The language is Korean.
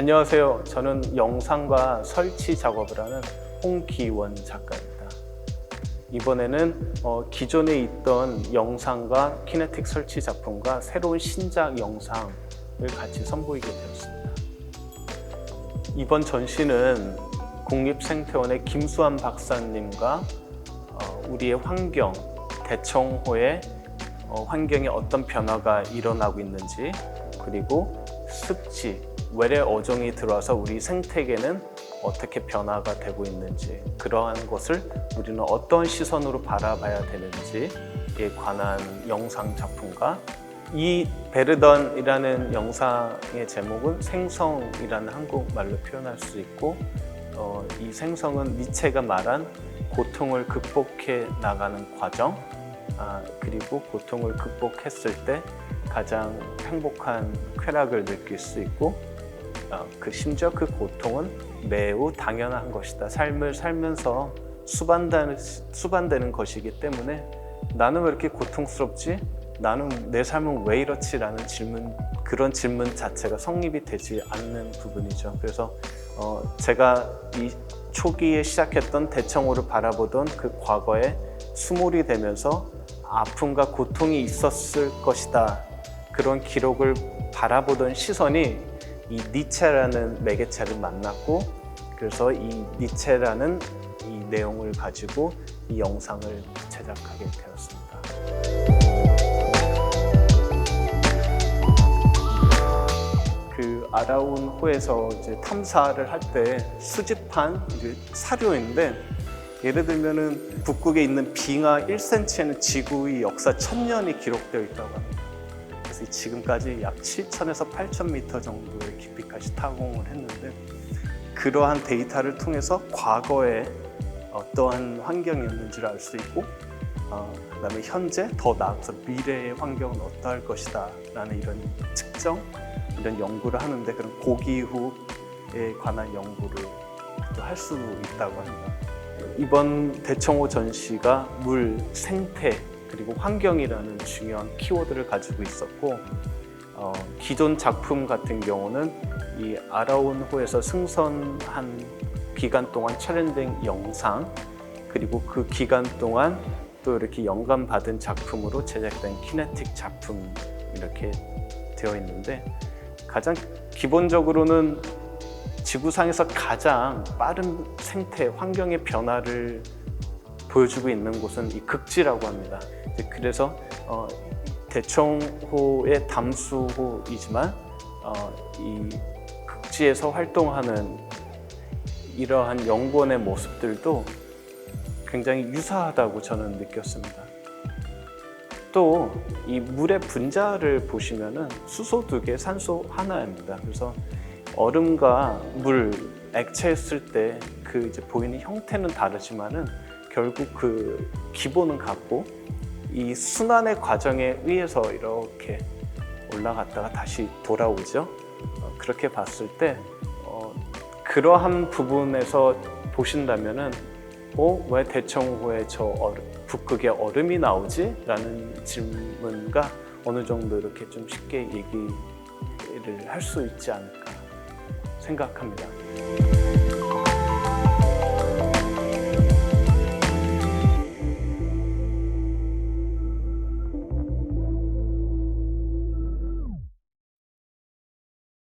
안녕하세요. 저는 영상과 설치 작업을 하는 홍기원 작가입니다. 이번에는 어, 기존에 있던 영상과 키네틱 설치 작품과 새로운 신작 영상을 같이 선보이게 되었습니다. 이번 전시는 국립생태원의 김수환 박사님과 어, 우리의 환경, 대청호의 어, 환경에 어떤 변화가 일어나고 있는지 그리고 습지, 외래 어종이 들어와서 우리 생태계는 어떻게 변화가 되고 있는지 그러한 것을 우리는 어떤 시선으로 바라봐야 되는지에 관한 영상 작품과 이 베르던이라는 영상의 제목은 생성이라는 한국말로 표현할 수 있고 어, 이 생성은 니체가 말한 고통을 극복해 나가는 과정 아, 그리고 고통을 극복했을 때 가장 행복한 쾌락을 느낄 수 있고 어, 그 심지어 그 고통은 매우 당연한 것이다. 삶을 살면서 수반되는, 수반되는 것이기 때문에 나는 왜 이렇게 고통스럽지? 나는 내 삶은 왜 이렇지 라는 질문 그런 질문 자체가 성립이 되지 않는 부분이죠. 그래서 어, 제가 이 초기에 시작했던 대청호를 바라보던 그 과거에 수몰이 되면서 아픔과 고통이 있었을 것이다. 그런 기록을 바라보던 시선이 이 니체라는 매개체를 만났고 그래서 이 니체라는 이 내용을 가지고 이 영상을 제작하게 되었습니다. 그 아라운 호에서 이제 탐사를 할 때 수집한 사료인데 예를 들면은 북극에 있는 빙하 1cm에는 지구의 역사 1000년이 기록되어 있다고 합니다. 지금까지 약 7,000에서 8,000m 정도의 깊이까지 타공을 했는데 그러한 데이터를 통해서 과거에 어떠한 환경이었는지를 알 수 있고 어, 그다음에 현재 더 나아가서 미래의 환경은 어떠할 것이다라는 이런 측정 이런 연구를 하는데 그런 고기후에 관한 연구를 또 할 수 있다고 합니다. 이번 대청호 전시가 물, 생태 그리고 환경이라는 중요한 키워드를 가지고 있었고 어, 기존 작품 같은 경우는 이 아라온 호에서 승선한 기간 동안 촬영된 영상 그리고 그 기간 동안 또 이렇게 영감 받은 작품으로 제작된 키네틱 작품 이렇게 되어 있는데 가장 기본적으로는 지구상에서 가장 빠른 생태 환경의 변화를 보여주고 있는 곳은 이 극지라고 합니다. 이제 그래서 어, 대청호의 담수호이지만 어, 이 극지에서 활동하는 이러한 연구원의 모습들도 굉장히 유사하다고 저는 느꼈습니다. 또 이 물의 분자를 보시면은 수소 두 개, 산소 하나입니다. 그래서 얼음과 물 액체했을 때 그 이제 보이는 형태는 다르지만은 결국 그 기본은 같고 이 순환의 과정에 의해서 이렇게 올라갔다가 다시 돌아오죠. 어, 그렇게 봤을 때 어, 그러한 부분에서 보신다면은 어, 왜 대청호에 저 얼음, 북극에 얼음이 나오지? 라는 질문과 어느 정도 이렇게 좀 쉽게 얘기를 할 수 있지 않을까 생각합니다.